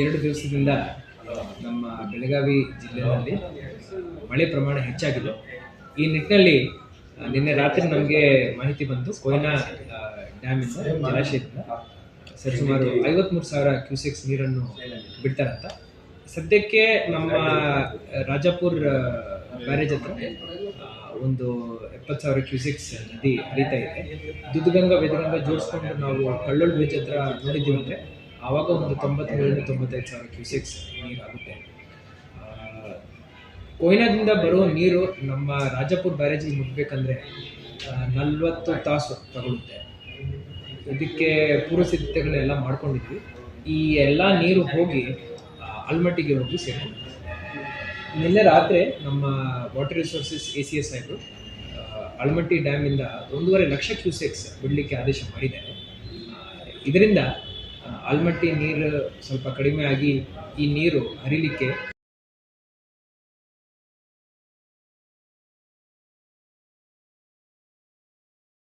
ಎರಡು ದಿವಸದಿಂದ ನಮ್ಮ ಬೆಳಗಾವಿ ಜಿಲ್ಲೆಯಲ್ಲಿ ಮಳೆ ಪ್ರಮಾಣ ಹೆಚ್ಚಾಗಿದೆ. ಈ ನಿಟ್ಟಿನಲ್ಲಿ ನಿನ್ನೆ ರಾತ್ರಿ ನಮಗೆ ಮಾಹಿತಿ ಬಂತು, ಕೊಯ್ನಾ ಡ್ಯಾಮಿಂದ ಜಲಾಶಯದಿಂದ ಸರಿಸುಮಾರು ಐವತ್ಮೂರು ಸಾವಿರ ಕ್ಯೂಸೆಕ್ಸ್ ನೀರನ್ನು ಬಿಡ್ತಾರಂತ. ಸದ್ಯಕ್ಕೆ ನಮ್ಮ ರಾಜಾಪುರ್ ಬ್ಯಾರೇಜ್ ಹತ್ರ ಒಂದು ಎಪ್ಪತ್ತು ಸಾವಿರ ಕ್ಯೂಸೆಕ್ಸ್ ನದಿ ಹರಿತಾ ಇದೆ. ದುದ್ಗಂಗಾ ವೇದಗಂಗಾ ಜೋಡಿಸ್ಕೊಂಡು ನಾವು ಕಳ್ಳೋಳ್ ಬ್ರಿಡ್ಜ್ ಹತ್ರ ನೋಡಿದ್ದೀವಿ ಅಂದರೆ ಆವಾಗ ಒಂದು ತೊಂಬತ್ತೇಳರಿಂದ ತೊಂಬತ್ತೈದು ಸಾವಿರ ಕ್ಯೂಸೆಕ್ಸ್ ನೀರಾಗುತ್ತೆ. ಕೊಯ್ನಾದಿಂದ ಬರುವ ನೀರು ನಮ್ಮ ರಾಜಪುರ್ ಬ್ಯಾರೇಜಿಗೆ ಮುಟ್ಬೇಕಂದ್ರೆ ನಲ್ವತ್ತು ತಾಸು ತಗೊಳುತ್ತೆ. ಇದಕ್ಕೆ ಪೂರ್ವ ಸಿದ್ಧತೆಗಳೆಲ್ಲ ಮಾಡ್ಕೊಂಡಿದ್ವಿ. ಈ ಎಲ್ಲ ನೀರು ಹೋಗಿ ಆಲ್ಮಟ್ಟಿಗೆ ಹೋಗಿ ಸೇರ್ಕೊಂಡಿದ್ವಿ ನಿನ್ನೆ ರಾತ್ರಿ ನಮ್ಮ water resources A C S ಆಯಿತು. ಆಲ್ಮಟ್ಟಿ ಡ್ಯಾಮಿಂದ ಒಂದೂವರೆ ಲಕ್ಷ ಕ್ಯೂಸೆಕ್ಸ್ ಬಿಡಲಿಕ್ಕೆ ಆದೇಶ ಮಾಡಿದ್ದಾರೆ. ಇದರಿಂದ ಆಲ್ಮಟ್ಟಿ ನೀರು ಸ್ವಲ್ಪ ಕಡಿಮೆ ಆಗಿ ಈ ನೀರು ಹರಿಲಿಕ್ಕೆ